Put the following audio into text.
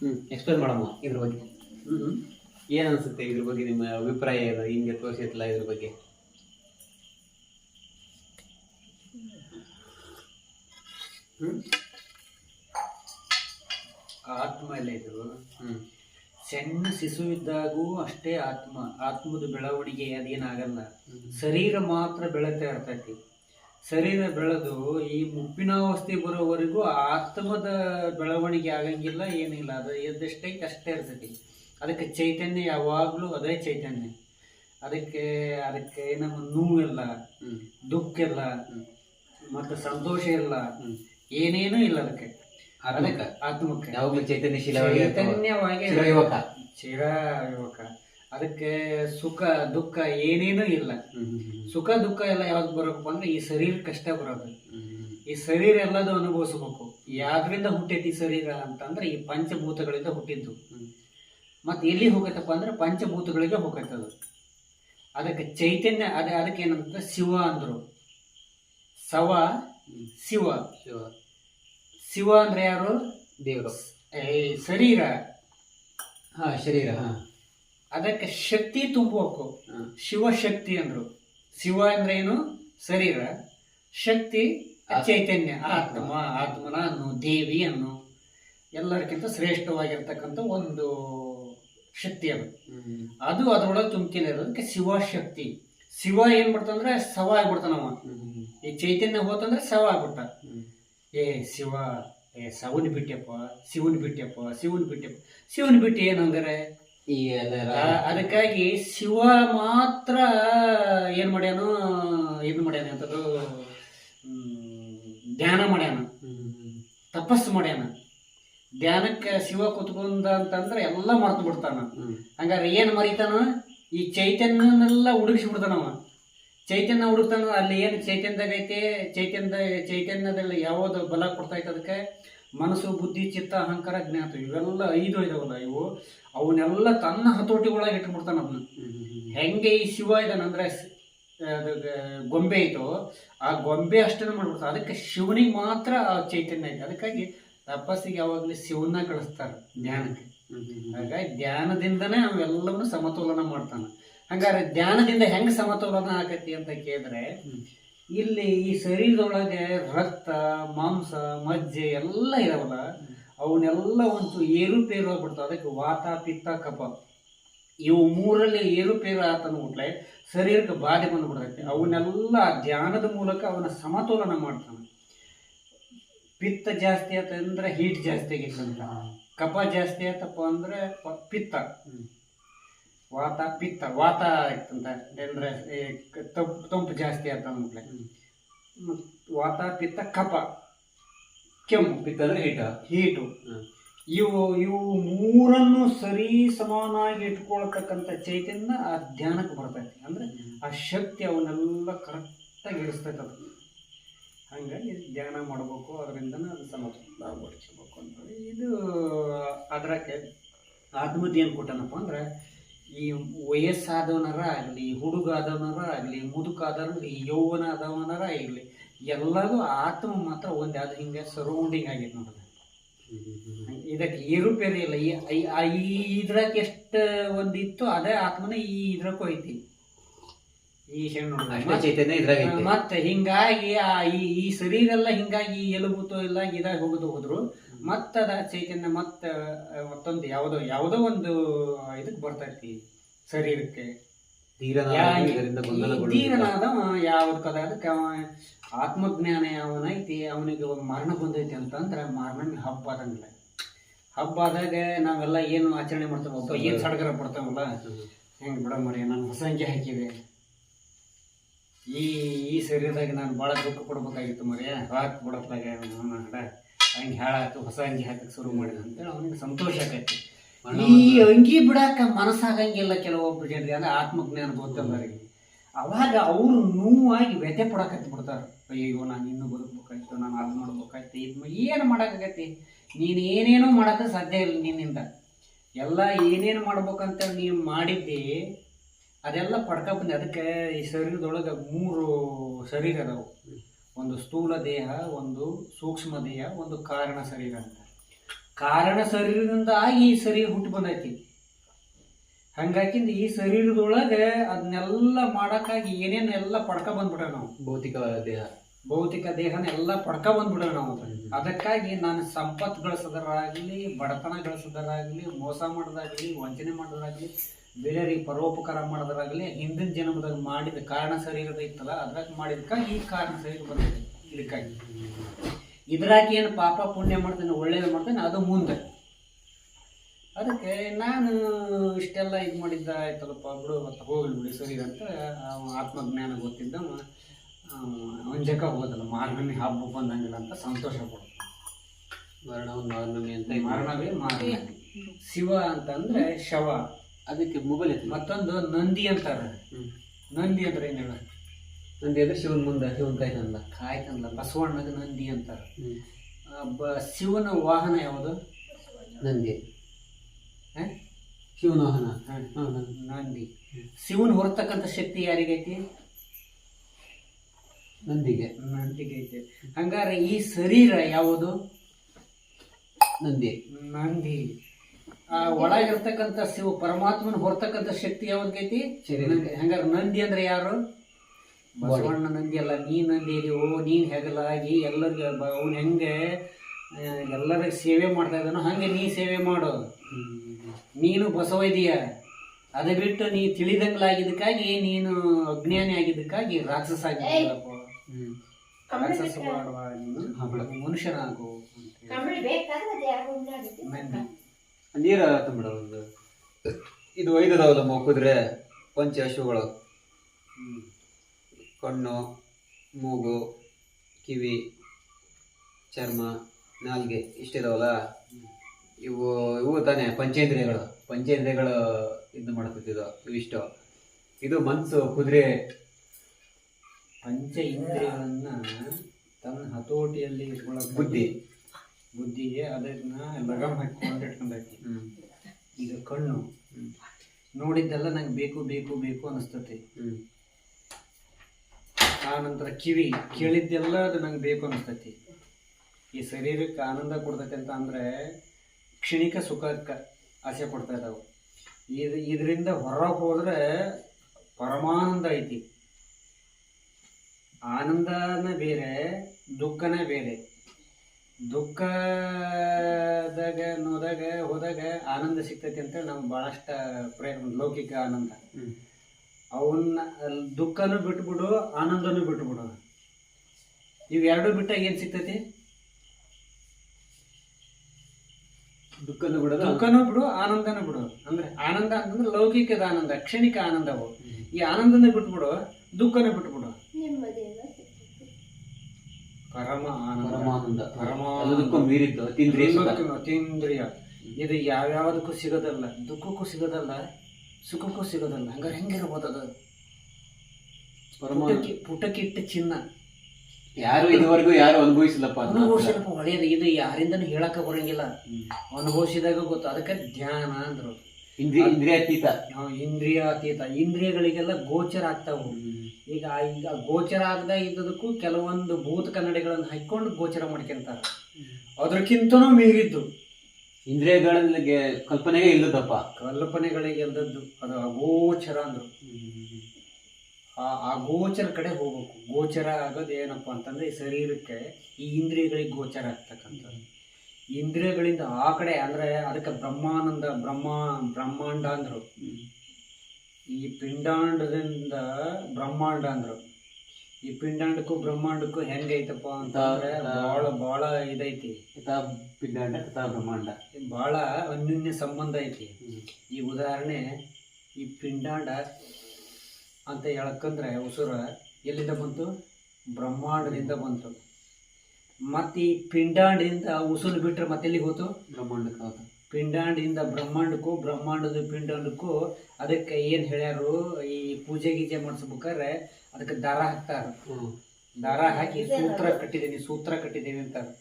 ಹ್ಞೂ ಎಕ್ಸ್ಪ್ಲೇನ್ ಮಾಡಮ್ಮ ಇದ್ರ ಬಗ್ಗೆ. ಹ್ಮ್. ಏನು ಅನಿಸುತ್ತೆ ಇದ್ರ ಬಗ್ಗೆ ನಿಮ್ಮ ಅಭಿಪ್ರಾಯ ಏನು? ಹಿಂಗೆ ತೋರಿಸಿತ್ತಲ್ಲ ಇದ್ರ ಬಗ್ಗೆ? ಹ್ಮ್. ಆತ್ಮ ಎಲ್ಲ ಇದು. ಹ್ಞೂ ಸಣ್ಣ ಶಿಶುವಿದ್ದಾಗೂ ಅಷ್ಟೇ ಆತ್ಮ. ಆತ್ಮದ ಬೆಳವಣಿಗೆ ಅದೇನಾಗಲ್ಲ ಶರೀರ ಮಾತ್ರ ಬೆಳತೆ ಇರ್ತೈತಿ. ಶರೀರ ಬೆಳೆದು ಈ ಮುಪ್ಪಿನಾವಸ್ಥೆ ಬರೋವರೆಗೂ ಆತ್ಮದ ಬೆಳವಣಿಗೆ ಆಗಂಗಿಲ್ಲ ಏನಿಲ್ಲ. ಅದು ಎದ್ದಷ್ಟೇ ಅಷ್ಟೇ ಇರ್ತೈತಿ. ಅದಕ್ಕೆ ಚೈತನ್ಯ ಯಾವಾಗಲೂ ಅದೇ ಚೈತನ್ಯ. ಅದಕ್ಕೆ ಅದಕ್ಕೆ ನಮ್ಮ ನೋವಿಲ್ಲ ದುಃಖ ಇಲ್ಲ. ಮತ್ತು ಸಂತೋಷ ಇಲ್ಲ. ಏನೇನೂ ಇಲ್ಲ ಅದಕ್ಕೆ. ಅದಕ್ಕೆ ಆತ್ಮಕ್ಕೆ. ಇರ್ತವೆ. ಚೈತನ್ಯವಾಗಿ ಚಿರ ಯುವಕ ಅದಕ್ಕೆ ಸುಖ ದುಃಖ ಏನೇನೂ ಇಲ್ಲ. ಸುಖ ದುಃಖ ಎಲ್ಲ ಯಾವ್ದು ಬರಬೇಕು ಅಂದ್ರೆ ಈ ಶರೀರ ಕಷ್ಟ ಬರೋದು. ಈ ಶರೀರ ಎಲ್ಲದೂ ಅನುಭವಿಸ್ಬೇಕು. ಯಾವ್ದ್ರಿಂದ ಹುಟ್ಟೈತಿ ಶರೀರ ಅಂತಂದ್ರೆ ಈ ಪಂಚಭೂತಗಳಿಂದ ಹುಟ್ಟಿದ್ದು. ಮತ್ತೆ ಎಲ್ಲಿ ಹೋಗತ್ತಪ್ಪ ಅಂದ್ರೆ ಪಂಚಭೂತಗಳಿಗೆ ಹೋಗತ್ತದು ಅದಕ್ಕೆ ಚೈತನ್ಯ ಅದೇ ಅದಕ್ಕೆ ಏನಂತ ಶಿವ ಅಂದ್ರು. ಸವ ಶಿವ. ಶಿವ. ಶಿವ ಅಂದ್ರೆ ಯಾರು? ದೇವರು. ಶರೀರ. ಹಾಂ ಶರೀರ ಹಾಂ. ಅದಕ್ಕೆ ಶಕ್ತಿ ತುಂಬಬೇಕು. ಶಿವಶಕ್ತಿ ಅಂದ್ರು. ಶಿವ ಅಂದ್ರೆ ಏನು? ಶರೀರ. ಶಕ್ತಿ ಚೈತನ್ಯ. ಆತ್ಮ. ಆತ್ಮನ ಅನ್ನು ದೇವಿ ಅನ್ನು. ಎಲ್ಲರಿಗಿಂತ ಶ್ರೇಷ್ಠವಾಗಿರ್ತಕ್ಕಂಥ ಒಂದು ಶಕ್ತಿ ಅದು. ಅದು ಅದರೊಳಗೆ ತುಂಬ್ತೀನಿ ಅದಕ್ಕೆ ಶಿವಶಕ್ತಿ ಶಿವ ಏನ್ ಮಾಡ್ತಂದ್ರೆ ಸವ ಆಗ್ಬಿಡ್ತಾನವ ಈ ಚೈತನ್ಯ ಹೋತಂದ್ರೆ ಸವ ಆಗ್ಬಿಟ್ಟ ಏ ಶಿವ ಏ ಸವನ್ ಬಿಟ್ಟೆಪ್ಪ ಶಿವನ್ ಬಿಟ್ಟೆಪ್ಪ ಶಿವನ್ ಬಿಟ್ಟೆಪ್ಪ ಶಿವನ್ ಬಿಟ್ಟು ಏನು ಹಂಗಾರೆ ಈ ಎಲ್ಲ ಆ, ಅದಕ್ಕಾಗಿ ಶಿವ ಮಾತ್ರ ಏನ್ ಮಾಡ್ಯಾನು ಇದು ಮಾಡ್ಯಾನ ಅಂತದ್ದು ಧ್ಯಾನ ಮಾಡ್ಯಾನ. ತಪಸ್ಸು ಮಾಡ್ಯಾನ. ಧ್ಯಾನಕ್ಕೆ ಶಿವ ಕುತ್ಕೊಂಡ ಅಂತಂದ್ರೆ ಎಲ್ಲ ಮರ್ತು ಬಿಡ್ತಾನ. ಹಂಗಾರೆ ಏನು ಮರಿತಾನ? ಈ ಚೈತನ್ಯನೆಲ್ಲ ಹುಡುಗಿಸಿ ಬಿಡ್ತಾನವ ಚೈತನ್ಯ ಹುಡುಕ್ತಾನ ಅಲ್ಲಿ ಏನು ಚೈತನ್ಯದಾಗ ಐತೆ ಚೈತನ್ಯದ ಚೈತನ್ಯದಲ್ಲಿ ಯಾವುದು ಬಲ ಕೊಡ್ತೈತೆ ಅದಕ್ಕೆ? ಮನಸ್ಸು, ಬುದ್ಧಿ, ಚಿತ್ತ, ಅಹಂಕಾರ ಜ್ಞಾತ ಇವೆಲ್ಲ ಐದು ಇದಾವಲ್ಲ ಇವು. ಅವನ್ನೆಲ್ಲ ತನ್ನ ಹತೋಟಿ ಒಳಗೆ ಇಟ್ಬಿಡ್ತಾನ ಅದನ್ನ ಹೆಂಗೆ ಈ ಶಿವ ಇದಾನಂದ್ರೆ ಗೊಂಬೆ ಇತ್ತು ಆ ಗೊಂಬೆ ಅಷ್ಟೇ ಮಾಡ್ಬಿಡ್ತಾರೆ ಅದಕ್ಕೆ ಶಿವನಿಗೆ ಮಾತ್ರ ಆ ಚೈತನ್ಯ ಐತೆ. ಅದಕ್ಕಾಗಿ ತಪಸ್ಸಿಗೆ ಯಾವಾಗಲೂ ಶಿವನ ಕಳಿಸ್ತಾರೆ ಧ್ಯಾನಕ್ಕೆ ಹಾಗಾಗಿ ಧ್ಯಾನದಿಂದನೇ ಅವೆಲ್ಲವನ್ನು ಸಮತೋಲನ ಮಾಡ್ತಾನೆ. ಹಂಗಾರೆ ಧ್ಯಾನದಿಂದ ಹೆಂಗೆ ಸಮತೋಲನ ಆಗತಿ ಅಂತ ಕೇಳಿದ್ರೆ ಇಲ್ಲಿ ಈ ಶರೀರದೊಳಗೆ ರಕ್ತ ಮಾಂಸ ಮಜ್ಜೆ ಎಲ್ಲ ಇದಾವಲ್ಲ ಅವನ್ನೆಲ್ಲ ಒಂದು ಏರುಪೇರು ಆಗ್ಬಿಡ್ತಾವೆ. ಅದಕ್ಕೆ ವಾತ ಪಿತ್ತ ಕಪ ಇವು ಮೂರಲ್ಲಿ ಏರುಪೇರು ಆತನ ಕೂಡಲೇ ಶರೀರಕ್ಕೆ ಬಾಧೆ ಬಂದುಬಿಡ್ತೈತೆ ಅವನ್ನೆಲ್ಲ ಧ್ಯಾನದ ಮೂಲಕ ಅವನ ಸಮತೋಲನ ಮಾಡ್ತಾನೆ. ಪಿತ್ತ ಜಾಸ್ತಿ ಆಯ್ತಂದ್ರೆ ಹೀಟ್ ಜಾಸ್ತಿ ಆಗಿತ್ತಂತ ಕಪ ಜಾಸ್ತಿ ಆಯ್ತಪ್ಪ ಅಂದ್ರೆ ಪಿತ್ತ. ವಾತ ಪಿತ್ತ ವಾತ ಆಯ್ತಂತ ಈ ತಂಪು ತಂಪು ಜಾಸ್ತಿ ಆಯ್ತ ಅಂದ್ಬಿಟ್ಲೆ. ಮತ್ತ್ ವಾತ ಪಿತ್ತ ಕಫ ಕೆಮ್ಮು. ಪಿತ್ತ ಅಂದ್ರೆ ಹೀಟ. ಹೀಟು ಇವು ಇವು ಮೂರನ್ನು ಸರಿ ಸಮಾನಾಗಿ ಇಟ್ಕೊಳ್ತಕ್ಕಂಥ ಚೈತನ್ಯ ಆ ಧ್ಯಾನಕ್ಕೆ ಬರ್ತೈತಿ. ಅಂದ್ರೆ ಆ ಶಕ್ತಿ ಅವನ್ನೆಲ್ಲ ಕರೆಕ್ಟಾಗಿ ಇಡಿಸ್ತೈತೆ ಅದು. ಹಂಗಾಗಿ ಧ್ಯಾನ ಮಾಡಬೇಕು ಅದರಿಂದ ಅದು ಸಮಸ್ಯೆ ಅಂತೇಳಿ ಇದು ಅದರಕ್ಕೆ ಆತ್ಮತಿ ಏನು ಕೊಟ್ಟನಪ್ಪ ಅಂದ್ರೆ ಈ ವಯಸ್ಸಾದವನರ ಆಗಲಿ ಹುಡುಗ ಆದವನರ ಆಗಲಿ ಮುದುಕ ಈ ಯೌವನ ಆದವನರ ಆಗಲಿ ಎಲ್ಲದೂ ಆತ್ಮ ಮಾತ್ರ ಒಂದು ಅದು ಹಿಂಗೆ ಸರೌಂಡಿಂಗ್ ಆಗೈತೆ ನೋಡ್ರಿ ಇದಕ್ಕೆ ಏರುಪೇರು ಇಲ್ಲ. ಈ ಇದ್ರಾಗ ಎಷ್ಟು ಒಂದು ಇತ್ತು ಅದೇ ಆತ್ಮನ ಈ ಇದ್ರಕ್ಕೂ ಐತಿ. ಈ ಇದ್ರಾಗ ಮತ್ತೆ ಹಿಂಗಾಗಿ ಆ ಈ ಈ ಶರೀರ ಎಲ್ಲ ಹಿಂಗಾಗಿ ಎಲುಬುತ್ತೋ ಇಲ್ಲ ಇದಾಗಿ ಹೋಗೋದು ಹೋದ್ರು. ಮತ್ತದ ಚೈತನ್ಯ ಮತ್ತ ಮತ್ತೊಂದು ಯಾವುದೋ ಯಾವುದೋ ಒಂದು ಇದಕ್ಕೆ ಬರ್ತೈತಿ ಶರೀರಕ್ಕೆ. ಧೀರನಾದ. ಧೀರನಾದ ಯಾವ್ದಕ್ಕದ ಅದಕ್ಕೆ ಅವ ಆತ್ಮಜ್ಞಾನ ಯಾವನೈತಿ ಅವನಿಗೆ ಒಂದು ಮರಣ ಬಂದೈತಿ ಅಂತಂದ್ರೆ ಮರಣ ಹಬ್ಬ ಆದಂಗಿಲ್ಲ. ಹಬ್ಬ ಆದಾಗ ನಾವೆಲ್ಲ ಏನು ಆಚರಣೆ ಮಾಡ್ತೇವಪ್ಪ ಏನು ಸಡಗರ ಪಡ್ತಾವಲ್ಲ? ಹೆಂಗ್ ಬಿಡ ಮರಿ ನಾನು ಸಂಖ್ಯೆ ಹಾಕಿದೆ. ಈ ಈ ಶರೀರದಾಗ ನಾನು ಭಾಳ ದುಃಖ ಪಡ್ಬೇಕಾಗಿತ್ತು ಮರಿಯ ರಾಕ್ ಬಿಡತ್ಲಾಗ ನಾನು ಹಡ. ಹಂಗೆ ಹಾಳಾಯ್ತು ಹೊಸ ಅಂಗಿ ಹಾಕಕ್ಕೆ ಶುರು ಮಾಡಿದ ಅಂತೇಳಿ ಅವನಿಗೆ ಸಂತೋಷ ಆಕೈತಿ. ಈ ಅಂಗಿ ಬಿಡಾಕ ಮನಸ್ಸಾಗಂಗಿಲ್ಲ ಕೆಲವೊಬ್ರು ಜನರಿಗೆ ಅಂದ್ರೆ ಆತ್ಮಜ್ಞಾನ ಗೊತ್ತಲ್ಲರಿಗೆ ಅವಾಗ ಅವರು ನೋವಾಗಿ ವ್ಯಥೆ ಪಡಕತ್ತಿ ಬಿಡ್ತಾರೆ. ಅಯ್ಯೋ ನಾನು ಇನ್ನೂ ಬದುಕಬೇಕಾಯ್ತು ನಾನು ಅದು ಮಾಡ್ಬೇಕಾಯ್ತು ಇದು ಏನು ಮಾಡೋಕ್ಕಾಗೈತಿ ನೀನು ಏನೇನೋ ಮಾಡೋಕೆ ಸಾಧ್ಯ ಇಲ್ಲ ನಿನ್ನಿಂದ. ಎಲ್ಲ ಏನೇನು ಮಾಡ್ಬೇಕಂತ ನೀವು ಮಾಡಿದ್ದಿ ಅದೆಲ್ಲ ಪಡ್ಕ ಬಂದೆ. ಅದಕ್ಕೆ ಈ ಶರೀರದೊಳಗೆ ಮೂರು ಶರೀರ ಅದಾವು ಒಂದು ಸ್ಥೂಲ ದೇಹ ಒಂದು ಸೂಕ್ಷ್ಮ ದೇಹ ಒಂದು ಕಾರಣ ಶರೀರ ಅಂತ. ಕಾರಣ ಶರೀರದಿಂದ ಆಗಿ ಈ ಶರೀರ ಹುಟ್ಟು ಬಂದೈತಿ. ಹಂಗಾಕಿಂದ ಈ ಶರೀರದೊಳಗೆ ಅದನ್ನೆಲ್ಲ ಮಾಡಕ್ಕಾಗಿ ಏನೇನು ಎಲ್ಲ ಪಡ್ಕ ಬಂದ್ಬಿಟ್ಟ ನಾವು? ಭೌತಿಕ ದೇಹ. ಭೌತಿಕ ದೇಹನ ಎಲ್ಲ ಪಡ್ಕ ಬಂದ್ಬಿಡ ನಾವು ಅದಕ್ಕಾಗಿ ನಾನು ಸಂಪತ್ತು ಗಳಿಸೋದರಾಗ್ಲಿ ಬಡತನ ಗಳಿಸೋದರಾಗ್ಲಿ ಮೋಸ ಮಾಡೋದಾಗ್ಲಿ ವಂಚನೆ ಮಾಡೋದಾಗ್ಲಿ ಬೇರೆಯವ್ರಿಗೆ ಪರೋಪಕಾರ ಮಾಡೋದ್ರಾಗಲಿ ಹಿಂದಿನ ಜನ್ಮದಾಗ ಮಾಡಿದ ಕಾರಣ ಸರಿ ಇರೋದೈತಲ್ಲ ಅದ್ರಾಗ ಮಾಡಿದ್ಕ ಈ ಕಾರಣ ಸರಿ ಬಂದಿದೆ. ಇದಕ್ಕಾಗಿ. ಇದ್ರಾಗ ಏನು ಪಾಪ ಪುಣ್ಯ ಮಾಡ್ತೇನೆ ಒಳ್ಳೇದು ಮಾಡ್ತೇನೆ ಅದು ಮುಂದೆ. ಅದಕ್ಕೆ ನಾನು ಇಷ್ಟೆಲ್ಲ ಇದು ಮಾಡಿದ್ದ ಆಯ್ತಲ್ಲಪ್ಪ ಬಿಡು ಮತ್ತೆ ಹೋಗ್ಲಿ ಬಿಡಿ ಸರಿ ಅಂತ ಆತ್ಮಜ್ಞಾನ ಗೊತ್ತಿದ್ದ ಅಂಜಕ ಹೋದಲ್ಲ ಮಾರ್ನಮಿ ಹಬ್ಬ ಬಂದಂಗಿಲ್ಲ ಅಂತ ಸಂತೋಷ ಪಡ ಮರಣ ಮಾರ್ನಮಿ ಅಂತ ಮರಣವೇ ಮಾರಣ ಶಿವ ಅಂತಂದ್ರೆ ಶವ. ಅದಕ್ಕೆ ಮೊಬೈಲ್ ಐತಿ ಮತ್ತೊಂದು ನಂದಿ ಅಂತಾರೆ. ನಂದಿ ಅಂದ್ರೆ ಏನು ಹೇಳ ನಂದಿ ಅಂದ್ರೆ ಶಿವನ ಮುಂದೆ ಶಿವನ್ ಕಾಯ್ತಂದ ಕಾಯ್ತಂದ ಬಸವಣ್ಣಗ ನಂದಿ ಅಂತಾರೆ. ಬ ಶಿವನ ವಾಹನ ಯಾವುದು? ನಂದಿ. ಹ? ಶಿವನ ವಾಹನ. ನಂದಿ. ಶಿವನ್ ಹೊರತಕ್ಕಂಥ ಶಕ್ತಿ ಯಾರಿಗೈತಿ? ನಂದಿಗೆ. ನಂದಿಗೆ ಐತೆ ಹಂಗಾರೆ ಈ ಶರೀರ ಯಾವುದು? ನಂದಿ. ನಂದಿ. ಒಳಗಿರ್ತಕ್ಕಂಥ ಶಿವ ಪರಮಾತ್ಮನ ಹೊರತಕ್ಕಂತ ಶಕ್ತಿ ಯಾವ್ದೈತಿ ಹಂಗಾರ ನಂದಿ. ಹಂಗಾರೆ ನಂದಿ ಅಂದ್ರೆ ಯಾರು? ಬಸವಣ್ಣ ನಂದಿ ಅಲ್ಲ ನೀ ನಂದಿ ಇದೀ ಓ ನೀನ್ ಹೆಗಲಾಗಿ ಎಲ್ಲರಿಗೆ ಅವ್ನು ಹೆಂಗೆ ಎಲ್ಲರ ಎಲ್ಲರಿಗೆ ಸೇವೆ ಮಾಡ್ತಾ ಇದ್ದಾನೋ ಹಂಗೆ ನೀ ಸೇವೆ ಮಾಡು. ನೀನು ಬಸವ ಇದೀಯ ಅದ ಬಿಟ್ಟು ನೀ ತಿಳಿದಂಗ್ಲಾಗಿದ್ದಕ್ಕಾಗಿ ನೀನು ಅಜ್ಞಾನಿ ಆಗಿದ್ದಕ್ಕಾಗಿ ರಾಕ್ಷಸ ಆಗಿದ್ದಪ್ಪ ಹ್ಮ್. ರಾಕ್ಷಸ ಮಾಡುವ ನೀನು. ಮನುಷ್ಯನಾಗು ಅಂತ. ನೀರ ಮೇಡಮ್ ಒಂದು? ಇದು ಐದು ನಮ್ಮ ಕುದುರೆ ಪಂಚ ಹಸುಗಳು. ಕಣ್ಣು ಮೂಗು ಕಿವಿ ಚರ್ಮ ನಾಲ್ಗೆ ಇಷ್ಟಿದಾವಲ್ಲ? ಇವು ಇವು ತಾನೇ ಪಂಚೇಂದ್ರಿಯಗಳು. ಪಂಚೇಂದ್ರಿಯಗಳು ಇದು ಮಾಡ್ತಿದ್ದು ಇವಿಷ್ಟು ಇದು ಮನ್ಸು ಕುದುರೆ. ಪಂಚ ಇಂದ್ರಿಯಗಳನ್ನ ತನ್ನ ಹತೋಟಿಯಲ್ಲಿ ಇಟ್ಕೊಳ್ಳೋ ಬುದ್ಧಿ. ಬುದ್ಧಿಗೆ ಅದನ್ನ ಲಗಾಮ್ ಹಾಕಿ ಹ್ಮ್. ಈಗ ಕಣ್ಣು. ನೋಡಿದ್ದೆಲ್ಲ ನಂಗೆ ಬೇಕು ಬೇಕು ಬೇಕು ಅನಿಸ್ತತಿ. ಆನಂತರ ಆ ನಂತರ ಕಿವಿ. ಕೇಳಿದ್ದೆಲ್ಲ ಅದು ನಂಗೆ ಬೇಕು ಅನಿಸ್ತತಿ. ಈ ಶರೀರಕ್ಕೆ ಆನಂದ ಕೊಡ್ತೈತೆ ಅಂತ ಅಂದ್ರೆ ಕ್ಷಣಿಕ ಸುಖಕ್ಕೆ ಆಸೆ ಕೊಡ್ತಾ ಇದ್ದಾವೆ ಇದು ಇದರಿಂದ ಹೊರಗೆ ಹೋದ್ರೆ ಪರಮಾನಂದ ಐತಿ. ಆನಂದನೇ ಬೇರೆ ದುಃಖನೇ ಬೇರೆ. ದುಃಖದಾಗ ನೋದಾಗ ಹೋದಾಗ ಆನಂದ ಸಿಗ್ತೈತಿ ಅಂತೇಳಿ ನಮ್ಗೆ ಭಾಳಷ್ಟು ಪ್ರಯತ್ನ ಲೌಕಿಕ ಆನಂದ. ಅವನ್ನ ದುಃಖನೂ ಬಿಟ್ಬಿಡು ಆನಂದನೂ ಬಿಟ್ಬಿಡು. ಇವೆರಡೂ ಬಿಟ್ಟಾಗ ಏನು ಸಿಗ್ತೈತಿ? ದುಃಖನು ಬಿಡು ದುಃಖನೂ ಬಿಡು ಆನಂದನೂ ಬಿಡು. ಅಂದ್ರೆ ಆನಂದ ಅಂತಂದ್ರೆ ಲೌಕಿಕದ ಆನಂದ ಕ್ಷಣಿಕ ಆನಂದವು ಈ ಆನಂದನ ಬಿಟ್ಬಿಡು ದುಃಖನ ಬಿಟ್ಬಿಡು. ಪರಮ ಆನಂದ. ಎಲ್ಲದಕ್ಕೂ ಮೀರಿದ್ದು ಅತೀಂದ್ರಿಯ ಇದು ಯಾವ್ಯಾವುದಕ್ಕೂ ಸಿಗೋದಲ್ಲ ದುಃಖಕ್ಕೂ ಸಿಗೋದಲ್ಲ ಸುಖಕ್ಕೂ ಸಿಗೋದಲ್ಲ ಹಂಗಾರೆ ಹೆಂಗಿರ್ಬೋದು ಅದು? ಪರಮಾನಂದ ಪುಟಕಿ ಪುಟಕಿಟ್ಟ ಚಿನ್ನ. ಯಾರು ಇದುವರೆಗೂ ಯಾರು ಅನುಭವಿಸಿಲ್ಲಪ್ಪ ಅನುಭವಿಸಿಲ್ಲಪ್ಪ ಒಳ್ಳೆಯದು. ಇದು ಯಾರಿಂದ ಹೇಳಕ್ಕ ಬರಂಗಿಲ್ಲ. ಅನುಭವಿಸಿದಾಗ ಗೊತ್ತು. ಅದಕ್ಕೆ ಧ್ಯಾನ ಅಂದ್ರು. ಇಂದ್ರಿಯ ಇಂದ್ರಿಯಾತೀತ. ಇಂದ್ರಿಯಾತೀತ. ಇಂದ್ರಿಯಗಳಿಗೆಲ್ಲ ಗೋಚರ ಆಗ್ತಾವು. ಈಗ ಈಗ ಗೋಚರ ಆಗದೆ ಇದ್ದದಕ್ಕೂ ಕೆಲವೊಂದು ಭೂತ ಕನ್ನಡಿಗಳನ್ನು ಹಾಕೊಂಡು ಗೋಚರ ಮಾಡ್ಕೊಂತಾರೆ. ಅದಕ್ಕಿಂತನೂ ಮೀರಿದ್ದು. ಇಂದ್ರಿಯಗಳಿಗೆ ಕಲ್ಪನೆಗೆ ಇಲ್ಲದಪ್ಪ. ಕಲ್ಪನೆಗಳಿಗೆ ಇಲ್ಲದ್ದು ಅದು ಅಗೋಚರ ಅಂದ್ರು. ಆ ಅಗೋಚರ ಕಡೆ ಹೋಗ್ಬೇಕು. ಗೋಚರ ಆಗೋದು ಏನಪ್ಪ ಅಂತಂದ್ರೆ ಈ ಶರೀರಕ್ಕೆ ಈ ಇಂದ್ರಿಯಗಳಿಗೆ ಗೋಚರ ಆಗ್ತಕ್ಕಂಥದ್ದು. ಇಂದ್ರಿಯಗಳಿಂದ ಆ ಕಡೆ ಅಂದ್ರೆ ಅದಕ್ಕೆ ಬ್ರಹ್ಮಾನಂದ ಬ್ರಹ್ಮ ಬ್ರಹ್ಮಾಂಡ ಅಂದ್ರು. ಈ ಪಿಂಡಾಂಡದಿಂದ ಬ್ರಹ್ಮಾಂಡ ಅಂದ್ರು. ಈ ಪಿಂಡಾಂಡಕ್ಕೂ ಬ್ರಹ್ಮಾಂಡಕ್ಕೂ ಹೆಂಗೈತಪ್ಪ ಅಂತಂದ್ರೆ ಬಹಳ ಬಹಳ ಇದೈತಿ. ಕಥಾ ಪಿಂಡಾಂಡ ಕಥಾ ಬ್ರಹ್ಮಾಂಡ. ಬಹಳ ಅನ್ಯೋನ್ಯ ಸಂಬಂಧ ಐತಿ. ಈ ಉದಾಹರಣೆ ಈ ಪಿಂಡಾಂಡ ಅಂತ ಹೇಳಕ್ಕಂದ್ರೆ ಉಸುರ ಎಲ್ಲಿಂದ ಬಂತು? ಬ್ರಹ್ಮಾಂಡದಿಂದ ಬಂತು. ಮತ್ತೆ ಈ ಪಿಂಡಾಂಡದಿಂದ ಉಸುರು ಬಿಟ್ಟರೆ ಮತ್ತೆ ಎಲ್ಲಿಗೆ ಹೋತು? ಬ್ರಹ್ಮಾಂಡಕ್ಕೆ ಹೌದು ಪಿಂಡಾಂಡದಿಂದ ಬ್ರಹ್ಮಾಂಡಕ್ಕೂ ಬ್ರಹ್ಮಾಂಡದ ಪಿಂಡಾಂಡಕ್ಕೂ ಅದಕ್ಕೆ ಏನು ಹೇಳ್ಯಾರು ಈ ಪೂಜೆ ಗೀಜೆ ಮಾಡಿಸ್ಬೇಕಾದ್ರೆ ಅದಕ್ಕೆ ದಾರ ಹಾಕ್ತಾರ. ದಾರ ಹಾಕಿ ಸೂತ್ರ ಕಟ್ಟಿದ್ದೀನಿ ಸೂತ್ರ ಕಟ್ಟಿದ್ದೀನಿ ಅಂತಾರೆ.